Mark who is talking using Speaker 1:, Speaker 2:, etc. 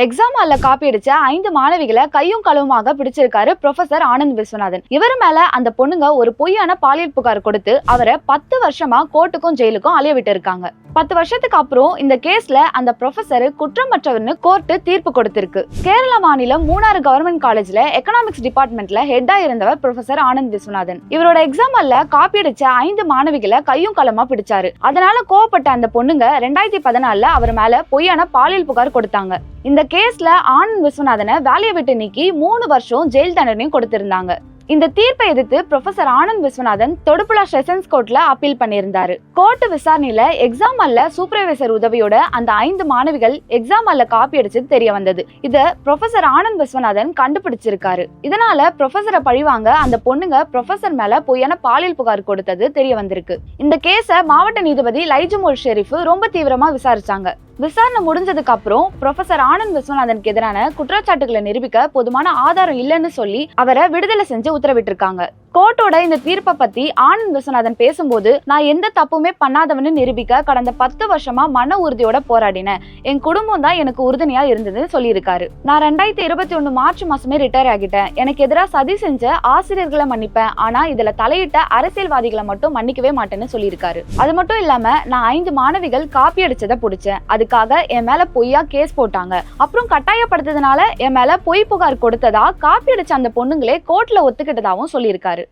Speaker 1: Exam ஹால்ல copy அடிச்ச ஐந்து மாணவிகளை கையும் களவுமாக பிடிச்சிருக்காரு ப்ரொஃபசர் ஆனந்த் விஸ்வநாதன். இவர் மேல அந்த பொண்ணுங்க ஒரு பொய்யான பாலியல் புகார் கொடுத்து அவரை பத்து வருஷமா கோர்ட்டுக்கும் ஜெயிலுக்கும் அலைய விட்டு இருக்காங்க பத்து வருஷத்துக்கு அப்புறம் இந்த கேஸ்ல அந்த ப்ரொஃபசர் குற்றமற்றவர்னு கோர்ட்டு தீர்ப்பு கொடுத்திருக்கு. கேரள மாநிலம் மூணாறு கவர்மெண்ட் காலேஜ்ல எக்கனாமிக்ஸ் டிபார்ட்மெண்ட்ல ஹெட்டா இருந்தவர் ப்ரொஃபசர் ஆனந்த் விஸ்வநாதன். இவரோட எக்ஸாம் ஹால்ல காப்பி அடிச்ச ஐந்து மாணவிகளை கையும் களமா பிடிச்சாரு. அதனால கோவப்பட்ட அந்த பொண்ணுங்க ரெண்டாயிரத்தி பதினாலுல அவர் மேல பொய்யான பாலியல் புகார் கொடுத்தாங்க. இந்த கேஸ்ல ஆனந்த் விஸ்வநாதனை வேலையை விட்டு நீக்கி மூணு வருஷம் ஜெயில் தண்டனையும் கொடுத்திருந்தாங்க. இந்த தீர்ப்பை எதிர்த்து ப்ரொஃபசர் ஆனந்த் விஸ்வநாதன் தொடுப்புலா செஷன்ஸ் கோர்ட்ல அப்பீல் பண்ணியிருந்தாரு. கோர்ட் விசாரணையில எக்ஸாம் அல்ல சூப்பர்வைசர் உதவியோட அந்த ஐந்து மாணவிகள் எக்ஸாம் அல்ல காப்பி அடிச்சது தெரிய வந்தது. இத ப்ரொஃபசர் ஆனந்த் விஸ்வநாதன் கண்டுபிடிச்சிருக்காரு. இதனால ப்ரொஃபசரை பழிவாங்க அந்த பொண்ணுங்க ப்ரொஃபசர் மேல பொய்யான பாலியல் புகார் கொடுத்தது தெரிய வந்திருக்கு. இந்த கேஸ மாவட்ட நீதிபதி லைஜுமோல் ஷெரீஃப் ரொம்ப தீவிரமா விசாரிச்சாங்க. விசாரணை முடிஞ்சதுக்கு அப்புறம் ப்ரொஃபசர் ஆனந்த் விஸ்வநாதனுக்கு எதிரான குற்றச்சாட்டுகளை நிரூபிக்க போதுமான ஆதாரம் இல்லைன்னு சொல்லி அவரை விடுதலை செஞ்சு உத்தரவிட்டிருக்காங்க. கோர்ட்டோட இந்த தீர்ப்பை பத்தி ஆனந்த் விஸ்வநாதன் பேசும்போது நான் எந்த தப்புமே பண்ணாதவன்னு நிரூபிக்க கடந்த பத்து வருஷமா மன உறுதியோட போராடினேன். என் குடும்பம் தான் எனக்கு உறுதுணையா இருந்ததுன்னு சொல்லியிருக்காரு. நான் ரெண்டாயிரத்தி இருபத்தி ஒன்று மார்ச் மாசமே ரிட்டையர் ஆகிட்டேன். எனக்கு எதிராக சதி செஞ்ச ஆசிரியர்களை மன்னிப்பேன். ஆனா இதுல தலையிட்ட அரசியல்வாதிகளை மட்டும் மன்னிக்கவே மாட்டேன்னு சொல்லியிருக்காரு. அது மட்டும் இல்லாம நான் ஐந்து மாணவிகள் காப்பி அடிச்சதை பிடிச்சேன். அதுக்காக என் மேல பொய்யா கேஸ் போட்டாங்க. அப்புறம் கட்டாயப்படுத்ததுனால என் மேல பொய் புகார் கொடுத்ததா காப்பி அடிச்ச அந்த பொண்ணுங்களே கோர்ட்ல ஒத்துக்கிட்டதாகவும் சொல்லியிருக்காரு.